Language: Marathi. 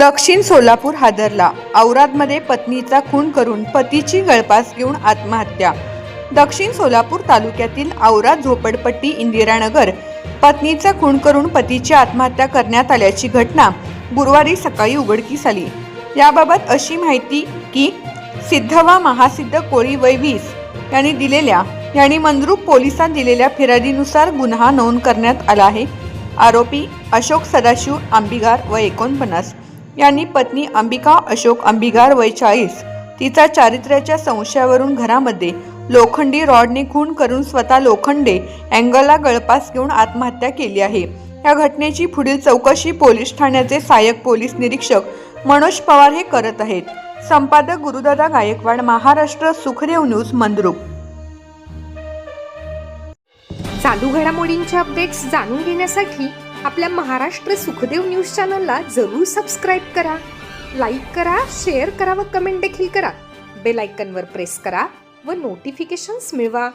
दक्षिण सोलापूर हादरला. औरादमध्ये पत्नीचा खून करून पतीची गळपास घेऊन आत्महत्या. दक्षिण सोलापूर तालुक्यातील औराद झोपडपट्टी इंदिरानगर पत्नीचा खून करून पतीची आत्महत्या करण्यात आल्याची घटना गुरुवारी सकाळी उघडकीस आली. याबाबत अशी माहिती की सिद्धवा महासिद्ध कोळी वय वीस यांनी दिलेल्या यांनी मंद्रुप पोलिसांत दिलेल्या फिर्यादीनुसार गुन्हा नोंद करण्यात आला आहे. आरोपी अशोक सदाशिव आंबिगार व एकोणपन्नास. यांनी पत्नी अंबिका अशोक अंबिगार वय चाळीस. तिचा चारित्र्याच्या संशयावरून घरामध्ये लोखंडी रॉडने खून करून स्वतः लोखंडे अँगलला गळपास घेऊन आत्महत्या केली आहे. या घटनेची पुढील चौकशी पोलीस ठाण्याचे सहाय्यक पोलीस निरीक्षक मनोज पवार हे करत आहेत. संपादक गुरुदादा गायकवाड महाराष्ट्र सुखदेव न्यूज मंद्रुप. चालू घडामोडींचे अपडेट्स जाणून घेण्यासाठी आपल्या महाराष्ट्र सुखदेव न्यूज चॅनलला जरूर सबस्क्राईब करा लाईक करा शेअर करा व कमेंट देखील करा. बेल आयकनवर प्रेस करा व नोटिफिकेशन्स मिळवा.